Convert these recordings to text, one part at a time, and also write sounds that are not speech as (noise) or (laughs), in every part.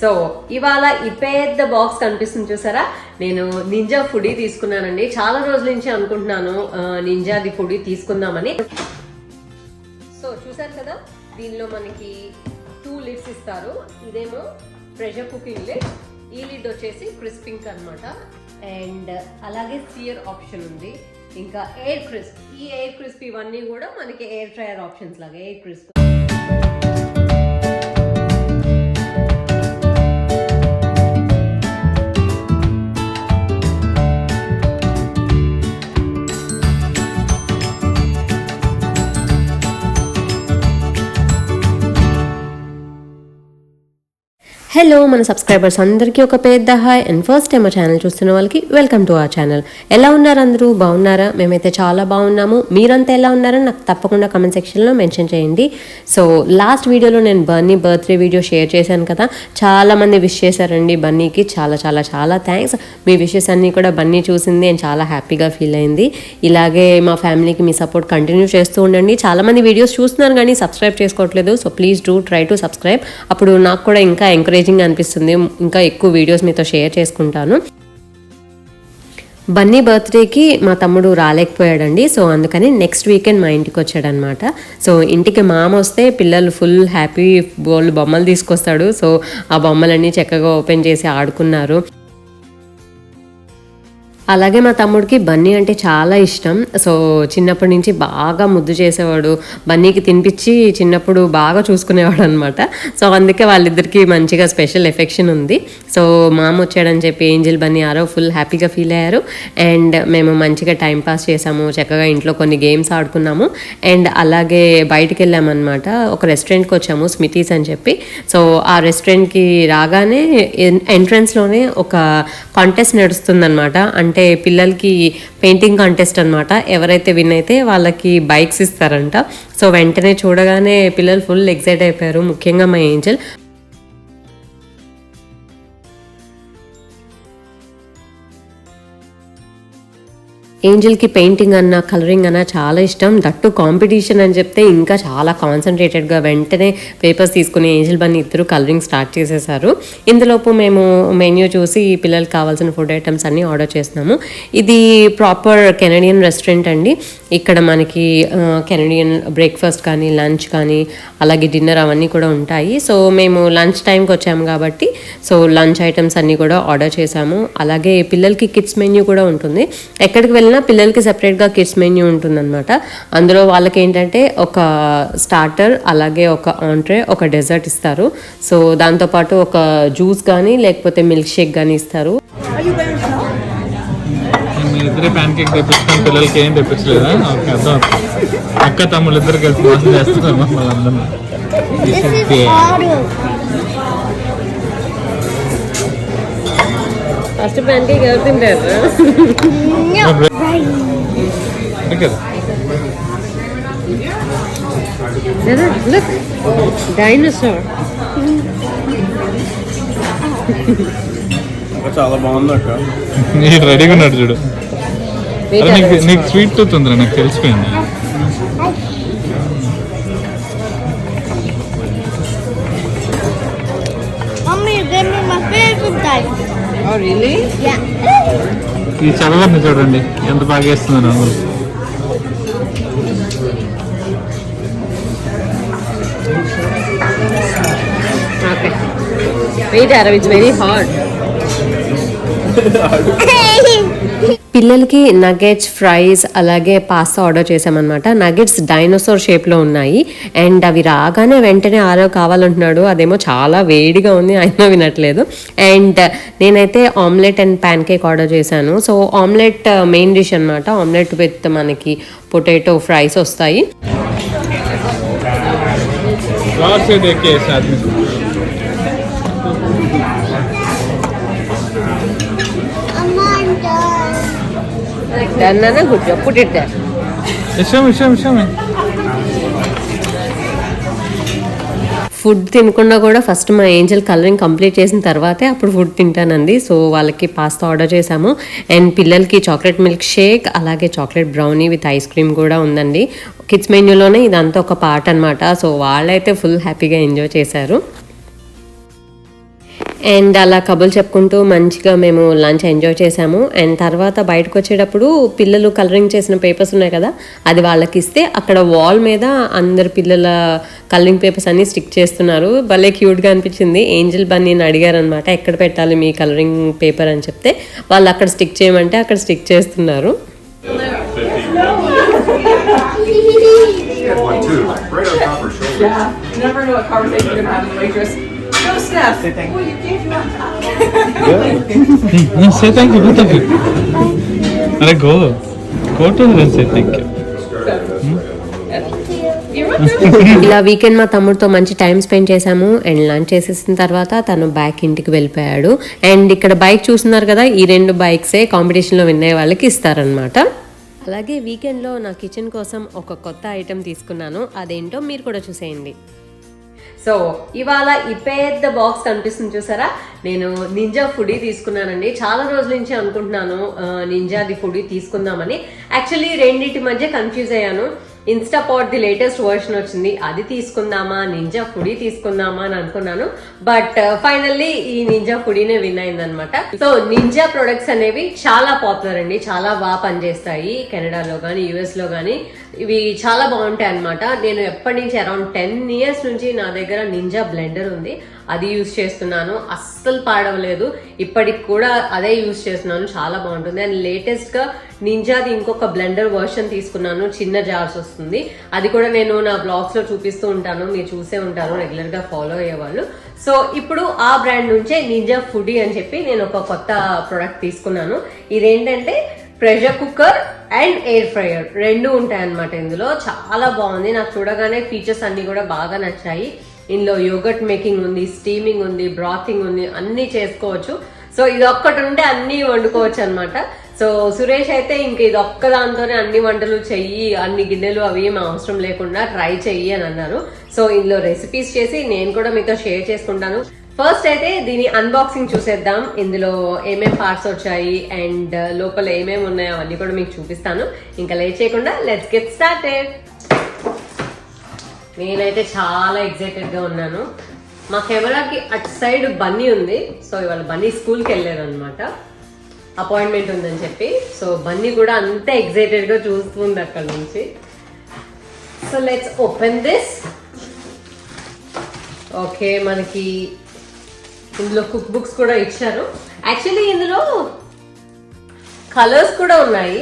So ఇవాళ ఈ పెద్ద బాక్స్ కనిపిస్తుంది చూసారా? నేను నింజా ఫుడీ తీసుకున్నానండి. చాలా రోజుల నుంచి అనుకుంటున్నాను నింజాది ఫుడీ తీసుకుందామని. సో చూసారు కదా దీనిలో మనకి టూ లిడ్స్ ఇస్తారు. ఇదేమో ప్రెషర్ కుకింగ్ లిడ్ ఈ లిడ్ వచ్చేసి క్రిస్పింగ్ అన్నమాట. అండ్ అలాగే సియర్ ఆప్షన్ ఉంది. ఇంకా ఎయిర్ క్రిస్ప్ ఈ ఎయిర్ క్రిస్ప్ ఇవన్నీ కూడా మనకి ఎయిర్ ఫ్రయర్ ఆప్షన్స్ లాగా ఎయిర్ క్రిస్ప్ హలో మన సబ్స్క్రైబర్స్ అందరికీ ఒక పెద్ద హాయ్ అండ్ ఫస్ట్ టైం మా ఛానల్ చూస్తున్న వాళ్ళకి వెల్కమ్ టు ఆ ఛానల్ ఎలా ఉన్నారు అందరూ? బాగున్నారా? మేమైతే చాలా బాగున్నాము. మీరంతా ఎలా ఉన్నారని నాకు తప్పకుండా కమెంట్ సెక్షన్లో మెన్షన్ చేయండి. సో లాస్ట్ వీడియోలో నేను బన్నీ బర్త్డే వీడియో షేర్ చేశాను కదా. చాలా మంది విష్ చేశారండి బన్నీకి చాలా చాలా చాలా థ్యాంక్స్ మీ విషెస్ అన్నీ కూడా బన్నీ చూసింది అండ్ చాలా హ్యాపీగా ఫీల్ అయింది. ఇలాగే మా ఫ్యామిలీకి మీ సపోర్ట్ కంటిన్యూ చేస్తూ ఉండండి. చాలా మంది వీడియోస్ చూస్తున్నారు కానీ సబ్స్క్రైబ్ చేసుకోవట్లేదు. So please do try to subscribe అప్పుడు నాకు కూడా ఇంకా ఎంకరేజ్ ఎంకరేజింగ్ అనిపిస్తుంది. ఇంకా ఎక్కువ వీడియోస్ మీతో షేర్ చేసుకుంటాను. బన్నీ బర్త్డేకి మా తమ్ముడు రాలేకపోయాడండి. సో అందుకని నెక్స్ట్ వీకెండ్ మా ఇంటికి వచ్చాడనమాట. సో ఇంటికి మామ వస్తే పిల్లలు ఫుల్ హ్యాపీ బోల్డ్ బొమ్మలు తీసుకొస్తాడు. సో ఆ బొమ్మలన్నీ చక్కగా ఓపెన్ చేసి ఆడుకున్నారు. అలాగే మా తమ్ముడికి బన్నీ అంటే చాలా ఇష్టం. సో చిన్నప్పటి నుంచి బాగా ముద్దు చేసేవాడు. బన్నీకి తినిపించి చిన్నప్పుడు బాగా చూసుకునేవాడు అనమాట సో అందుకే వాళ్ళిద్దరికి మంచిగా స్పెషల్ ఎఫెక్షన్ ఉంది. సో మామ వచ్చాడని చెప్పి ఏంజిల్ బన్నీ ఆరో ఫుల్ హ్యాపీగా ఫీల్ అయ్యారు. అండ్ మేము మంచిగా టైం పాస్ చేసాము. చక్కగా ఇంట్లో కొన్ని గేమ్స్ ఆడుకున్నాము. అండ్ అలాగే బయటికి వెళ్ళామన్నమాట ఒక రెస్టారెంట్కి వచ్చాము స్మితీస్ అని చెప్పి. సో ఆ రెస్టారెంట్కి రాగానే ఎంట్రన్స్లోనే ఒక కాంటెస్ట్ నడుస్తుందన్నమాట. అంటే పిల్లలకి పెయింటింగ్ కాంటెస్ట్ అనమాట ఎవరైతే విన్ అయితే వాళ్ళకి బైక్స్ ఇస్తారంట. సో వెంటనే చూడగానే పిల్లలు ఫుల్ ఎక్సైట్ అయిపోయారు. ముఖ్యంగా మా ఏంజల్. ఏంజల్కి పెయింటింగ్ అన్న కలరింగ్ అన్న చాలా ఇష్టం. దట్టు కాంపిటీషన్ అని చెప్తే ఇంకా చాలా కాన్సన్ట్రేటెడ్గా వెంటనే పేపర్స్ తీసుకుని ఏంజల్ బన్ని ఇద్దరు కలరింగ్ స్టార్ట్ చేసేసారు. ఇందులోపు మేము మెన్యూ చూసి ఈ పిల్లలకి కావాల్సిన ఫుడ్ ఐటమ్స్ అన్నీ ఆర్డర్ చేస్తున్నాము ఇది ప్రాపర్ కెనడియన్ రెస్టారెంట్ అండి. ఇక్కడ మనకి కెనడియన్ బ్రేక్ఫాస్ట్ కానీ లంచ్ కానీ అలాగే డిన్నర్ అవన్నీ కూడా ఉంటాయి. సో మేము లంచ్ టైంకి వచ్చాము కాబట్టి సో లంచ్ ఐటమ్స్ అన్నీ కూడా ఆర్డర్ చేసాము. అలాగే పిల్లలకి కిడ్స్ మెన్యూ కూడా ఉంటుంది. ఎక్కడికి వెళ్ళినా పిల్లలకి సెపరేట్గా కిడ్స్ మెన్యూ ఉంటుందన్నమాట. అందులో వాళ్ళకి ఏంటంటే ఒక స్టార్టర్ అలాగే ఒక ఆంట్రే ఒక డెజర్ట్ ఇస్తారు. సో దాంతోపాటు ఒక జ్యూస్ కానీ లేకపోతే మిల్క్ షేక్ కానీ ఇస్తారు. మీరు ఇద్దరే ప్యాన్ కేక్ తెప్పించుకొని పిల్లలకి ఏం తెప్పించలేదా? ఓకే అర్థం అవుతుంది. అక్క తమ్ముళ్ళు ఇద్దరు కలిసి మోసం చేస్తున్నారు మమ్మల్ని ఫస్ట్ ప్యాన్ కేక్ ఎవరు తింటారు? డైనోసార్ చాలా బాగుంది అక్క. నీకు రెడీగా ఉన్నాడు చూడు. నీకు నీకు స్వీట్ టూత్ ఉందిరా నాకు తెలిసిపోయింది. ఈ చదవండి చూడండి. ఎంత బాగా అరవ్ ఇట్స్ వెరీ హాట్ పిల్లలకి నగెట్స్ ఫ్రైస్ అలాగే పాస్తా ఆర్డర్ చేసామన్నమాట నగెట్స్ డైనోసార్ షేప్లో ఉన్నాయి. అండ్ అవి రాగానే వెంటనే ఆరో కావాలంటున్నాడు. అదేమో చాలా వేడిగా ఉంది. (laughs) అయినా వినట్లేదు. అండ్ నేనైతే omelette and pancake order చేశాను సో ఆమ్లెట్ మెయిన్ డిష్ అనమాట ఆమ్లెట్ విత్ మనకి పొటాటో ఫ్రైస్ వస్తాయి. ఫుడ్ తినకుండా కూడా ఫస్ట్ మా ఏంజల్ కలరింగ్ కంప్లీట్ చేసిన తర్వాతే అప్పుడు ఫుడ్ తింటానండి. సో వాళ్ళకి పాస్తా ఆర్డర్ చేశాము. అండ్ పిల్లలకి చాక్లెట్ మిల్క్ షేక్ అలాగే chocolate brownie with ice cream కూడా ఉందండి. కిడ్స్ మెన్యూలోనే ఇదంతా ఒక పార్ట్ అనమాట సో వాళ్ళైతే ఫుల్ హ్యాపీగా ఎంజాయ్ చేశారు. అండ్ అలా కబుర్లు చెప్పుకుంటూ మంచిగా మేము లంచ్ ఎంజాయ్ చేసాము అండ్ తర్వాత బయటకు వచ్చేటప్పుడు పిల్లలు కలరింగ్ చేసిన పేపర్స్ ఉన్నాయి కదా అది వాళ్ళకి ఇస్తే అక్కడ వాల్ మీద అందరు పిల్లల కలరింగ్ పేపర్స్ అన్నీ స్టిక్ చేస్తున్నారు. భలే క్యూట్గా అనిపించింది. ఏంజల్ బన్నీని అడిగారు అనమాట ఎక్కడ పెట్టాలి మీ కలరింగ్ పేపర్ అని చెప్తే? వాళ్ళు అక్కడ స్టిక్ చేయమంటే అక్కడ స్టిక్ చేస్తున్నారు. Yeah, never know what conversation you're gonna have with the waitress. (laughs) Go Steph. Say thank you thank you అరే go go to say thank you ఇలా వీకెండ్ మా తమ్ముడితో మంచి టైం స్పెండ్ చేశాము. అండ్ లంచ్ చేసేసిన తర్వాత తను బ్యాక్ ఇంటికి వెళ్ళిపోయాడు. అండ్ ఇక్కడ బైక్ చూస్తున్నారు కదా ఈ రెండు బైక్సే కాంపిటీషన్లో విన్ అయ్యే వాళ్ళకి ఇస్తారనమాట అలాగే వీకెండ్లో నా కిచెన్ కోసం ఒక కొత్త ఐటెం తీసుకున్నాను. అదేంటో మీరు కూడా చూసేయండి. సో ఇవాళ ఈ పెద్ద బాక్స్ కనిపిస్తుంది చూసారా? నేను నింజా ఫుడీ తీసుకున్నానండి. చాలా రోజుల నుంచి అనుకుంటున్నాను నింజాది ఫుడీ తీసుకుందామని. యాక్చువల్లీ రెండింటి మధ్య కన్ఫ్యూజ్ అయ్యాను. ఇన్స్టాపాట్ ది లేటెస్ట్ వర్షన్ వచ్చింది. అది తీసుకుందామా? నింజా ఫుడీ తీసుకుందామా అని అనుకున్నాను. బట్ ఫైనల్లీ uh, ఈ నింజా ఫుడీనే విన్ అయిందనమాట సో నింజా ప్రొడక్ట్స్ అనేవి చాలా పాపులర్ అండి. చాలా బాగా పనిచేస్తాయి. కెనడాలో కానీ యుఎస్లో కానీ ఇవి చాలా బాగుంటాయి అన్నమాట నేను ఎప్పటి నుంచి అరౌండ్ టెన్ ఇయర్స్ నుంచి నా దగ్గర నింజా బ్లెండర్ ఉంది. అది యూస్ చేస్తున్నాను. అస్సలు పాడవలేదు. ఇప్పటికి కూడా అదే యూస్ చేస్తున్నాను. చాలా బాగుంటుంది. అండ్ లేటెస్ట్గా నింజాది ఇంకొక బ్లెండర్ వర్షన్ తీసుకున్నాను. చిన్న జార్స్ వస్తుంది. అది కూడా నేను నా బ్లాగ్స్లో చూపిస్తూ ఉంటాను. మీరు చూసే ఉంటారు. రెగ్యులర్గా ఫాలో అయ్యేవాళ్ళు. సో ఇప్పుడు ఆ బ్రాండ్ నుంచే నింజా ఫుడీ అని చెప్పి నేను ఒక కొత్త ప్రొడక్ట్ తీసుకున్నాను. ఇదేంటంటే pressure cooker and air fryer రెండు ఉంటాయి అన్నమాట ఇందులో. చాలా బాగుంది. నాకు చూడగానే ఫీచర్స్ అన్ని కూడా బాగా నచ్చాయి. ఇందులో యోగట్ మేకింగ్ ఉంది స్టీమింగ్ ఉంది బ్రాతింగ్ ఉంది అన్ని చేసుకోవచ్చు. సో ఇది ఒక్కటి ఉంటే అన్ని వండుకోవచ్చు అనమాట సో సురేష్ అయితే ఇంక ఇది ఒక్క దాంతోనే అన్ని వంటలు చెయ్యి అన్ని గిన్నెలు అవి ఏం అవసరం లేకుండా ట్రై చెయ్యి అని అన్నారు. సో ఇందులో రెసిపీస్ చేసి నేను కూడా మీతో షేర్ చేసుకుంటాను. ఫస్ట్ అయితే దీని అన్బాక్సింగ్ చూసేద్దాం. ఇందులో ఏమేం పార్ట్స్ వచ్చాయి అండ్ లోపల ఏమేమి ఉన్నాయో అవన్నీ కూడా మీకు చూపిస్తాను. ఇంకా లేట్ చేయకుండా లెట్స్ గెట్ స్టార్టెడ్ నేనైతే చాలా ఎగ్జైటెడ్గా ఉన్నాను. మా కెమెరాకి అటు సైడ్ బన్నీ ఉంది. సో ఇవాళ బన్నీ స్కూల్కి వెళ్ళారు అనమాట అపాయింట్మెంట్ ఉందని చెప్పి. సో బన్నీ కూడా అంతే ఎగ్జైటెడ్గా చూస్తుంది అక్కడ నుంచి. So let's open this okay మనకి ఇందులో కుక్ బుక్స్ కూడా ఇచ్చారు. యాక్చువల్లీ ఇందులో కలర్స్ కూడా ఉన్నాయి.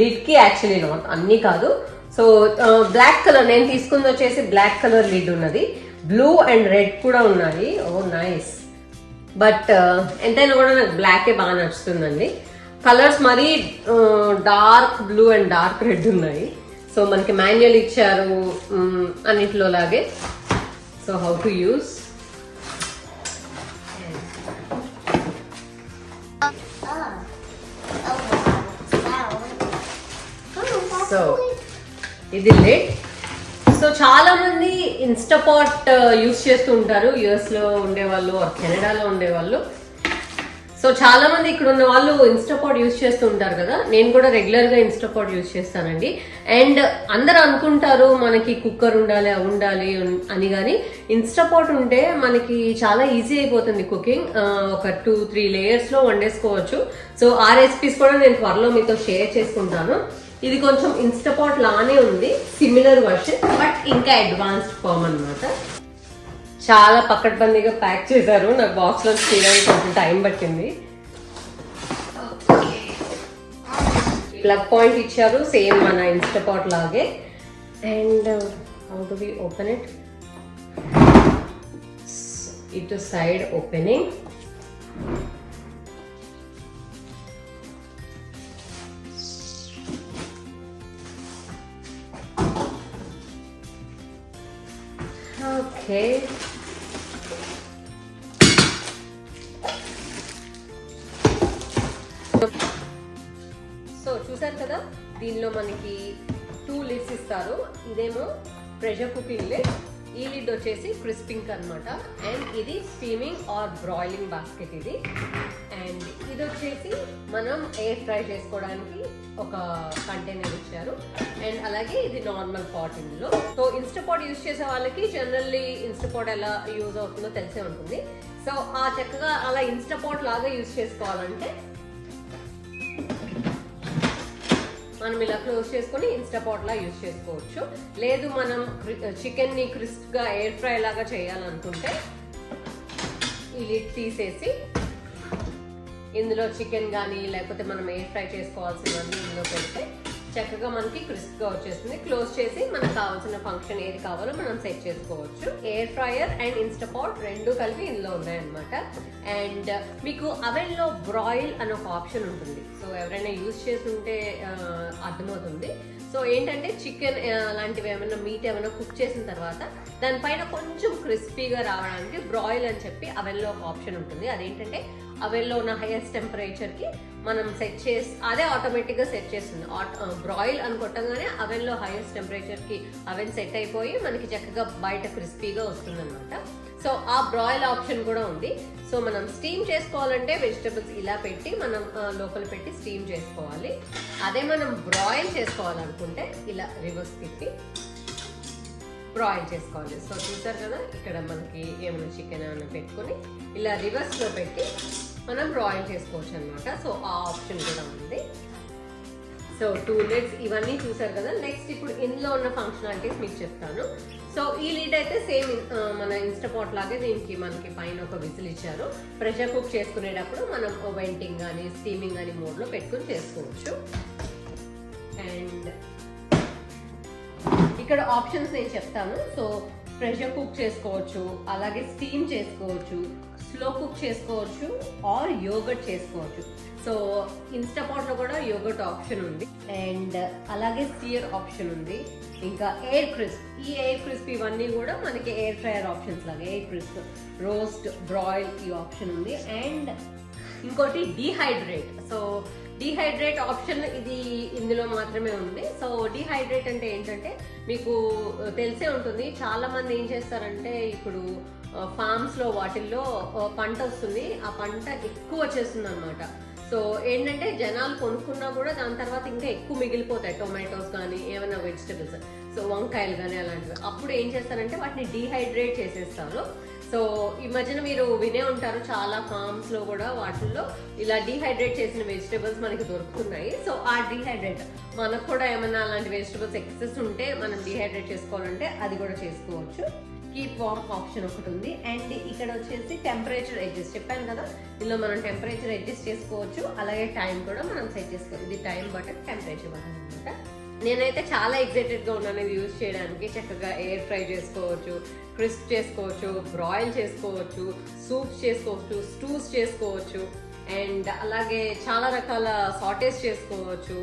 లిడ్కి యాక్చువల్లీ నాట్ అన్నీ కాదు. సో బ్లాక్ కలర్ నేను తీసుకుంది వచ్చేసి బ్లాక్ కలర్ లిడ్ ఉన్నది. బ్లూ అండ్ రెడ్ కూడా ఉన్నాయి. ఓ నైస్ బట్ ఎంతైనా కూడా నాకు బ్లాకే బాగా నచ్చుతుందండి. కలర్స్ మరీ dark blue and dark red ఉన్నాయి. సో మనకి మాన్యువల్ ఇచ్చారు మ్, అన్నిట్లో లాగే. So how to use so ఇది లేట్ సో చాలా మంది ఇన్స్టాపాట్ యూస్ చేస్తూ ఉంటారు. యుఎస్లో ఉండేవాళ్ళు కెనడాలో ఉండేవాళ్ళు. సో చాలా మంది ఇక్కడ ఉన్న వాళ్ళు ఇన్స్టాపాట్ యూస్ చేస్తూ ఉంటారు కదా. నేను కూడా రెగ్యులర్గా ఇన్స్టాపాట్ యూస్ చేస్తానండి. అండ్ అందరు అనుకుంటారు మనకి కుక్కర్ ఉండాలి అవి ఉండాలి అని కానీ ఇన్స్టాపాట్ ఉంటే మనకి చాలా ఈజీ అయిపోతుంది కుకింగ్ uh, ఒక టూ త్రీ లేయర్స్లో వండేసుకోవచ్చు. సో ఆ రెసిపీస్ కూడా నేను త్వరలో మీతో షేర్ చేసుకుంటాను. ఇది కొంచెం ఇన్స్టాపాట్ లానే ఉంది సిమిలర్ వర్షన్ బట్ ఇంకా అడ్వాన్స్డ్ ఫామ్ అన్నమాట. చాలా పక్కడబందీగా ప్యాక్ చేశారు నాకు బాక్స్లో తీయడానికి కొంచెం టైం పట్టింది. ప్లగ్ పాయింట్ ఇచ్చారు సేమ్ మన ఇన్స్టాపాట్ లాగే. And how to we open it ఇటు side opening pressure cooking lid ఈ లిడ్ వచ్చేసి క్రిస్పింగ్ అన్నమాట. అండ్ ఇది స్టీమింగ్ ఆర్ బ్రాయిలింగ్ బాస్కెట్ ఇది. అండ్ ఇది వచ్చేసి మనం ఎయిర్ ఫ్రై చేసుకోవడానికి ఒక కంటైనర్ ఇచ్చారు. అండ్ అలాగే ఇది నార్మల్ పాట్ ఇందులో. సో ఇన్స్టాపాట్ యూజ్ చేసే వాళ్ళకి జనరల్లీ ఇన్స్టాపాట్ ఎలా యూజ్ అవుతుందో తెలిసే ఉంటుంది. సో ఆ చక్కగా అలా ఇన్స్టాపాట్ లాగా యూజ్ చేసుకోవాలంటే మనం ఇలా క్లోజ్ చేసుకొని ఇన్స్టాపాట్లా యూజ్ చేసుకోవచ్చు. లేదు మనం చికెన్ని క్రిస్ప్గా ఎయిర్ ఫ్రై లాగా చేయాలనుకుంటే ఈ లిడ్ తీసేసి ఇందులో చికెన్ కానీ లేకపోతే మనం ఎయిర్ ఫ్రై చేసుకోవాల్సినవన్నీ ఇందులో పెడితే చక్కగా మనకి క్రిస్ప్గా వచ్చేస్తుంది. క్లోజ్ చేసి మనకు కావాల్సిన ఫంక్షన్ ఏది కావాలో మనం సెట్ చేసుకోవచ్చు. ఎయిర్ ఫ్రయర్ అండ్ ఇన్స్టాపాట్ రెండు కలిపి ఇందులో ఉన్నాయన్నమాట. అండ్ మీకు అవెన్లో బ్రాయిల్ అని ఒక ఆప్షన్ ఉంటుంది. సో ఎవరైనా యూజ్ చేసి ఉంటే అర్థమవుతుంది. సో ఏంటంటే చికెన్ లాంటివి ఏమైనా మీట్ ఏమైనా కుక్ చేసిన తర్వాత దానిపైన కొంచెం క్రిస్పీగా రావడానికి బ్రాయిల్ అని చెప్పి అవెన్లో ఒక ఆప్షన్ ఉంటుంది. అదేంటంటే అవెన్లో ఉన్న హైయెస్ట్ టెంపరేచర్కి మనం సెట్ చేసి అదే ఆటోమేటిక్గా సెట్ చేస్తుంది. బ్రాయిల్ అని కొట్టగానే అవెన్లో హైయెస్ట్ టెంపరేచర్కి అవెన్ సెట్ అయిపోయి మనకి చక్కగా బయట క్రిస్పీగా వస్తుంది సో ఆ బ్రాయిల్ ఆప్షన్ కూడా ఉంది. సో మనం స్టీమ్ చేసుకోవాలంటే వెజిటబుల్స్ ఇలా పెట్టి మనం లోపల పెట్టి స్టీమ్ చేసుకోవాలి. అదే మనం బ్రాయిల్ చేసుకోవాలనుకుంటే ఇలా రివర్స్ తిప్పి బ్రాయిల్ చేసుకోవాలి. సో చూసారు కదా ఇక్కడ మనకి ఏమైనా చికెన్ ఏమైనా పెట్టుకొని ఇలా రివర్స్లో పెట్టి మనం బ్రాయిల్ చేసుకోవచ్చు అనమాట సో ఆ ఆప్షన్ కూడా ఉంది. సో టూ లిడ్స్ ఇవన్నీ చూసారు కదా. నెక్స్ట్ ఇప్పుడు ఇందులో ఉన్న ఫంక్షనాలిటీస్ మీకు చెప్తాను. సో ఈ లీడ్ అయితే సేమ్ మన ఇన్స్టాపాట్ లాగే దీనికి మనకి పైన ఒక విజిల్ ఇచ్చారు. ప్రెషర్ కుక్ చేసుకునేటప్పుడు మనం వెంటింగ్ కానీ స్టీమింగ్ కానీ మోడ్లో పెట్టుకుని చేసుకోవచ్చు. అండ్ ఇక్కడ ఆప్షన్స్ నేను చెప్తాను. సో ప్రెషర్ కుక్ చేసుకోవచ్చు అలాగే స్టీమ్ చేసుకోవచ్చు స్లో కుక్ చేసుకోవచ్చు ఆర్ యోగట్ చేసుకోవచ్చు. సో ఇన్స్టాపాట్లో కూడా యోగట్ ఆప్షన్ ఉంది. అండ్ అలాగే సియర్ ఆప్షన్ ఉంది. ఇంకా ఎయిర్ క్రిస్ప్ ఈ ఎయిర్ క్రిస్ప్ ఇవన్నీ కూడా మనకి ఎయిర్ ఫ్రైయర్ ఆప్షన్స్ లాగా. ఎయిర్ క్రిస్ప్ రోస్ట్ బ్రాయిల్ ఈ ఆప్షన్ ఉంది. అండ్ ఇంకోటి డీహైడ్రేట్ సో డీహైడ్రేట్ ఆప్షన్ ఇది ఇందులో మాత్రమే ఉంది. సో డీహైడ్రేట్ అంటే ఏంటంటే మీకు తెలిసే ఉంటుంది. చాలా మంది ఏం చేస్తారంటే ఇప్పుడు ఫామ్స్లో వాటిల్లో పంట వస్తుంది. ఆ పంట ఎక్కువ వచ్చేస్తుంది అనమాట సో ఏంటంటే జనాలు కొనుక్కున్నా కూడా దాని తర్వాత ఇంకా ఎక్కువ మిగిలిపోతాయి. టొమాటోస్ కానీ ఏమైనా వెజిటబుల్స్ సో వంకాయలు కానీ అలాంటివి. అప్పుడు ఏం చేస్తారంటే వాటిని డీహైడ్రేట్ చేసేస్తారు. సో ఈ మధ్యన మీరు వినే ఉంటారు చాలా ఫార్మ్స్లో కూడా వాటిల్లో ఇలా డీహైడ్రేట్ చేసిన వెజిటబుల్స్ మనకి దొరుకుతున్నాయి. సో ఆ డీహైడ్రేట్ మనకు కూడా ఏమైనా అలాంటి వెజిటబుల్స్ ఎక్సెస్ ఉంటే మనం డీహైడ్రేట్ చేసుకోవాలంటే అది కూడా చేసుకోవచ్చు. కీప్ వామ్ ఆప్షన్ ఒకటి ఉంది. అండ్ ఇక్కడ వచ్చేసి టెంపరేచర్ అడ్జస్ట్. చెప్పాను కదా ఇందులో మనం టెంపరేచర్ అడ్జస్ట్ చేసుకోవచ్చు. అలాగే టైం కూడా మనం సెట్ చేసుకోవచ్చు. ఇది టైం బటన్ టెంపరేచర్ బటన్ అనమాట నేనైతే చాలా ఎగ్జైటెడ్గా ఉన్నాను ఇది యూజ్ చేయడానికి. చక్కగా ఎయిర్ ఫ్రై చేసుకోవచ్చు క్రిస్ప్ చేసుకోవచ్చు బ్రాయిల్ చేసుకోవచ్చు సూప్స్ చేసుకోవచ్చు స్టూస్ చేసుకోవచ్చు. అండ్ అలాగే చాలా రకాల సాటేస్ చేసుకోవచ్చు.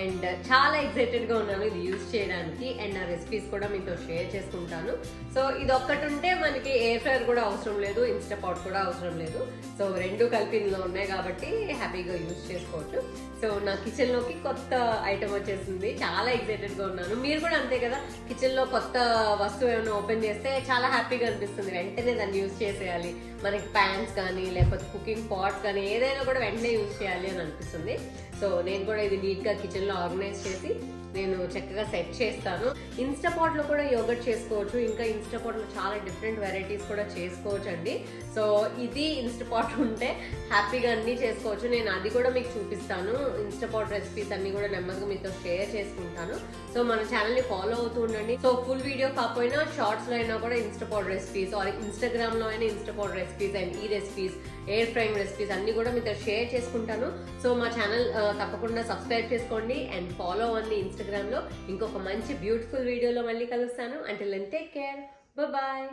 అండ్ చాలా ఎక్సైటెడ్గా ఉన్నాను ఇది యూజ్ చేయడానికి. అండ్ నా రెసిపీస్ కూడా మీతో షేర్ చేసుకుంటాను. సో ఇది ఒక్కటి ఉంటే మనకి ఎయిర్ ఫ్రైర్ కూడా అవసరం లేదు ఇన్స్టాపాట్ కూడా అవసరం లేదు. సో రెండు కలిపి ఇందులో ఉన్నాయి కాబట్టి హ్యాపీగా యూజ్ చేసుకోవచ్చు. సో నా కిచెన్లోకి కొత్త ఐటమ్ వచ్చేసింది. చాలా ఎగ్జైటెడ్గా ఉన్నాను. మీరు కూడా అంతే కదా కిచెన్లో కొత్త వస్తువు ఏమైనా ఓపెన్ చేస్తే చాలా హ్యాపీగా అనిపిస్తుంది. వెంటనే దాన్ని యూజ్ చేసేయాలి. మనకి ప్యాన్స్ కానీ లేకపోతే కుకింగ్ పాట్స్ కానీ ఏదైనా కూడా వెంటనే యూజ్ చేయాలి అని అనిపిస్తుంది. సో నేను కూడా ఇది నీట్గా కిచెన్లో ఆర్గనైజ్ చేసి నేను చక్కగా సెట్ చేస్తాను. ఇన్స్టాపాట్లో కూడా యోగట్ చేసుకోవచ్చు. ఇంకా ఇన్స్టాపాట్లో చాలా డిఫరెంట్ వెరైటీస్ కూడా చేసుకోవచ్చు అండి సో ఇది ఇన్స్టాపాట్ ఉంటే హ్యాపీగా అన్ని చేసుకోవచ్చు. నేను అది కూడా మీకు చూపిస్తాను. ఇన్స్టాపాట్ రెసిపీస్ అన్ని కూడా నెమ్మదిగా మీతో షేర్ చేసుకుంటాను. సో మన ఛానల్ని ఫాలో అవుతూ ఉండండి. సో ఫుల్ వీడియో కాకపోయినా షార్ట్స్లో అయినా కూడా ఇన్స్టాపాట్ రెసిపీస్ ఆర్ ఇన్స్టాగ్రామ్లో అయినా ఇన్స్టాపాట్ రెసిపీస్ అండ్ ఈ రెసిపీస్ ఎయిర్ ఫ్రైయింగ్ రెసిపీస్ అన్ని కూడా మీతో షేర్ చేసుకుంటాను. సో మా ఛానల్ uh, తప్పకుండా సబ్స్క్రైబ్ చేసుకోండి అండ్ ఫాలో అన్ని ఇన్స్టా ఇన్స్టాగ్రామ్లో ఇంకొక మంచి బ్యూటిఫుల్ వీడియోలో మళ్ళీ కలుస్తాను. అంటే టేక్ కేర్ బాయ్